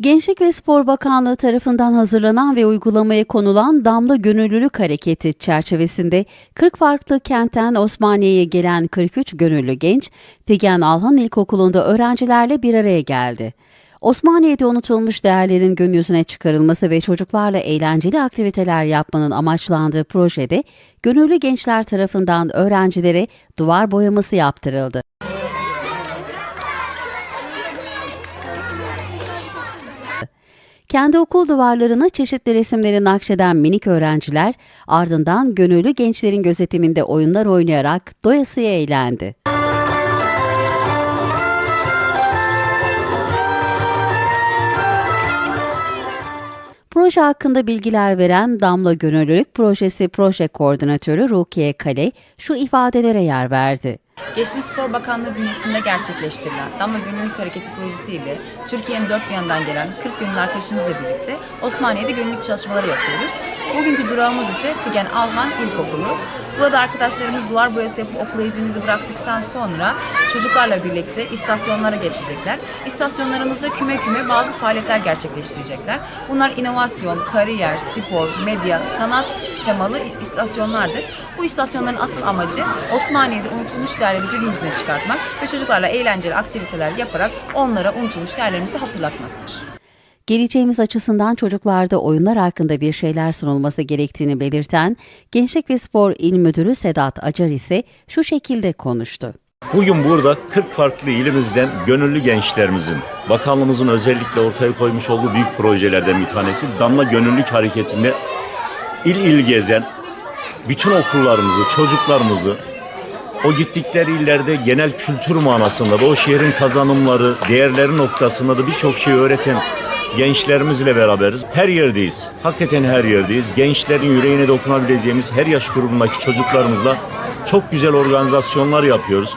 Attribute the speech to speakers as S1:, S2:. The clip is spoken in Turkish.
S1: Gençlik ve Spor Bakanlığı tarafından hazırlanan ve uygulamaya konulan Damla Gönüllülük Hareketi çerçevesinde 40 farklı kentten Osmaniye'ye gelen 43 gönüllü genç, Figen Alhan İlkokulu'nda öğrencilerle bir araya geldi. Osmaniye'de unutulmuş değerlerin gün yüzüne çıkarılması ve çocuklarla eğlenceli aktiviteler yapmanın amaçlandığı projede gönüllü gençler tarafından öğrencilere duvar boyaması yaptırıldı. Kendi okul duvarlarına çeşitli resimleri nakşeden minik öğrenciler ardından gönüllü gençlerin gözetiminde oyunlar oynayarak doyasıya eğlendi. Proje hakkında bilgiler veren Damla Gönüllülük Projesi Proje Koordinatörü Rukiye Kale şu ifadelere yer verdi.
S2: Gençlik Spor Bakanlığı bünyesinde gerçekleştirilen Damla Gönüllülük Hareketi projesiyle Türkiye'nin dört bir yanından gelen 40 gönüllü arkadaşımızla birlikte Osmaniye'de gönüllülük çalışmaları yapıyoruz. Bugünkü durağımız ise Figen Alhan İlkokulu. Burada arkadaşlarımız duvar boyası yapıp okula izimizi bıraktıktan sonra çocuklarla birlikte istasyonlara geçecekler. İstasyonlarımızda küme küme bazı faaliyetler gerçekleştirecekler. Bunlar inovasyon, kariyer, spor, medya, sanat temalı istasyonlardır. Bu istasyonların asıl amacı Osmaniye'de unutulmuş değerleri gün yüzüne çıkartmak ve çocuklarla eğlenceli aktiviteler yaparak onlara unutulmuş değerlerimizi hatırlatmaktır.
S1: Geleceğimiz açısından çocuklarda oyunlar hakkında bir şeyler sunulması gerektiğini belirten Gençlik ve Spor İl Müdürü Sedat Acar ise şu şekilde konuştu.
S3: Bugün burada 40 farklı ilimizden gönüllü gençlerimizin, bakanlığımızın özellikle ortaya koymuş olduğu büyük projelerden bir tanesi Damla Gönüllülük Hareketi'nde il il gezen bütün okullarımızı, çocuklarımızı o gittikleri illerde genel kültür manasında da o şehrin kazanımları, değerleri noktasında da birçok şey öğreten gençlerimizle beraberiz. Her yerdeyiz. Hakikaten her yerdeyiz. Gençlerin yüreğine dokunabileceğimiz her yaş grubundaki çocuklarımızla çok güzel organizasyonlar yapıyoruz.